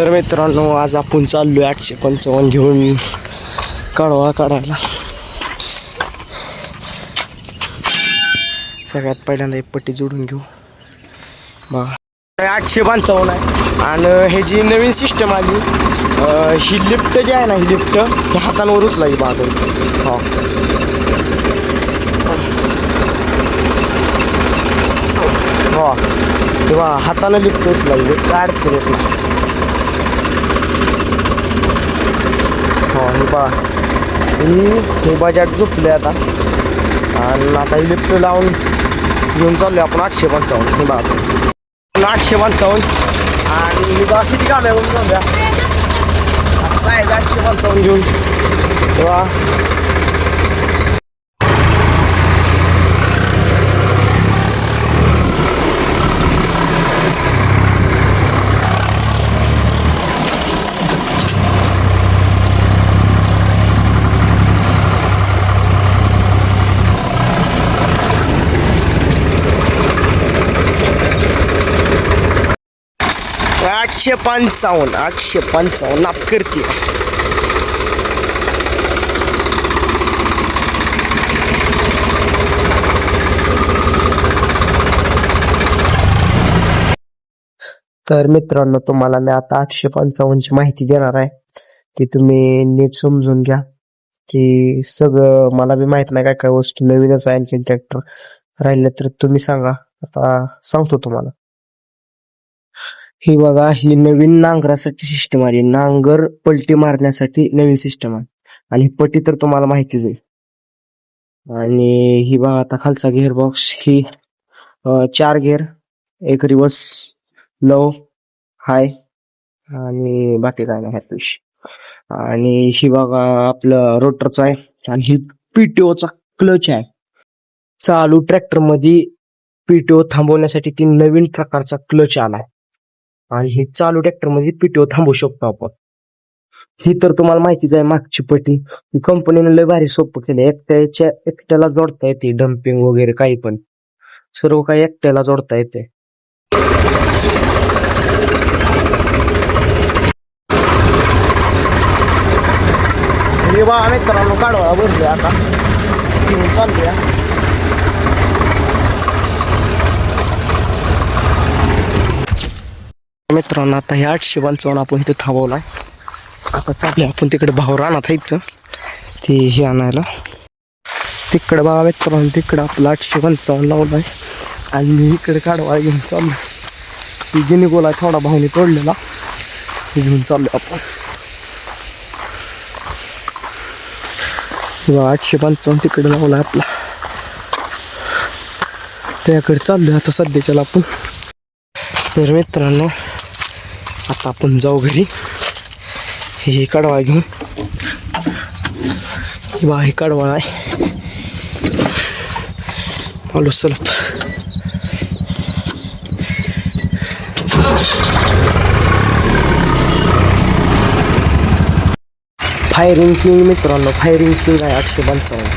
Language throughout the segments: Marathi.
तर मित्रांनो आज आपण चाललो आठशे पंचावन्न घेऊन काढवा काढायला. सगळ्यात पहिल्यांदा एक पट्टी जोडून घेऊ. बघा. आठशे पंचावन्न आहे. आणि हे जी नवीन सिस्टम आली ही लिफ्ट जी आहे ना ही लिफ्ट ही हातांवर उचलायची बघा हो. हो. तेव्हा हातानं लिफ्ट उचलायची काय अडचण येत. नाही हे बा ही हे बजाट झोपले आता. आणि आता ही लिफ्ट लावून घेऊन चाललो आपण आठशे पंचावन्न. हे बा आपण आठशे पंचावन्न. आणि ही बा किती काढल्या आहे म्हणून जाऊया काय आहे, आठशे पंचावन्न घेऊन. तेव्हा आठशे पंचावन्न आठशे पंचावन्न. लाभ करते तर मित्रांनो तुम्हाला मी आता आठशे पंचावन्नची माहिती देणार आहे. ती तुम्ही नीट समजून घ्या. की सगळं मला बी माहीत नाही काय काय वस्तू नवीनच आहे आणखी ट्रॅक्टर राहिले तर तुम्ही सांगा. आता सांगतो तुम्हाला. ही बघा ही नवीन नांगरासाठी सिस्टम आली. नांगर पलटी मारण्यासाठी नवीन सिस्टम आहे आणि पटी पट्टी तर तुम्हाला माहितीच आहे. आणि ही बघा आता खालचा गेअर बॉक्स ही चार गेअर एक रिवर्स लो हाय आणि बाकी काय नाही ह्यात आणि ही बघा आपलं रोटरचा आहे. आणि ही पीटीओचा क्लच आहे. चालू ट्रॅक्टरमध्ये पीटीओ थांबवण्यासाठी ती नवीन प्रकारचा क्लच आलाय. आणि हे चालू ट्रॅक्टरमध्ये पीटीओ थांबवू शकतो आपण. ही तर तुम्हाला माहितीच आहे मागची पटी. कंपनीने लय भारी सोपं केलं एकट्याच्या एकट्याला जोडता येते डम्पिंग वगैरे काही पण. सर्व काही एकट्याला जोडता येते. मित्रांनो काढवा भरले आता. घेऊन चालूया मित्रांनो आता हे आठशे पंचावन्न आपण इथे आहे आता चालले आपण तिकडे भाऊ राहणार इथं. ते हे आणायला. तिकडं बघा मित्रांनो तिकडं आपलं आठशे पंचावन्न लावलाय. आणि मी इकडे काढवा घेऊन चाललो ती गिनी गोला थोडा भाऊने तोडलेला. ते घेऊन चाललो आपण. आठशे पंचावन्न तिकडे लावलाय आपला. त्याकडे चाललोय आता सध्याच्याला आपण. तर मित्रांनो आता आपण जाऊ घरी. हे कडवा घेऊन. हे बा हे कडवा आहे. आलो सलप फायरिंग किंग मित्रांनो फायरिंग किंग आहे आठशे पंचावन्न.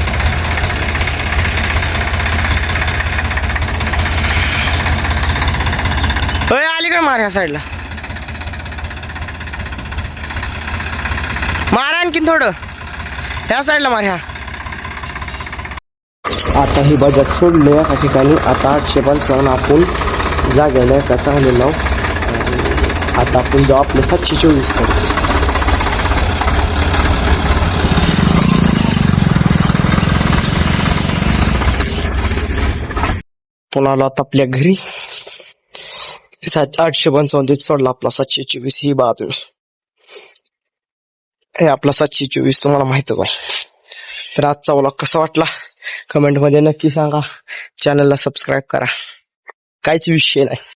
होय अलीकडे मार ह्या साईडला मार आणखीन थोडं. ह्या साईडला मार ह्या. आता ही बजाज सोडले एका ठिकाणी. आता आठशे पंचावन्न आपण जागेला एका चांगले लावू आता आपण जाऊ आपलं सातशे चोवीसकडे. पुन्हा आलो आता आपल्या घरी. सात आठशे पंचावन्न सोडला आपला सातशे चोवीस. ही बाब हे आपला सातशे चोवीस तुम्हाला माहितच आहे. तर आजचा ब्लॉग कसा वाटला? कमेंटमध्ये नक्की सांगा. चॅनलला सबस्क्राईब करा. काहीच विषय नाही.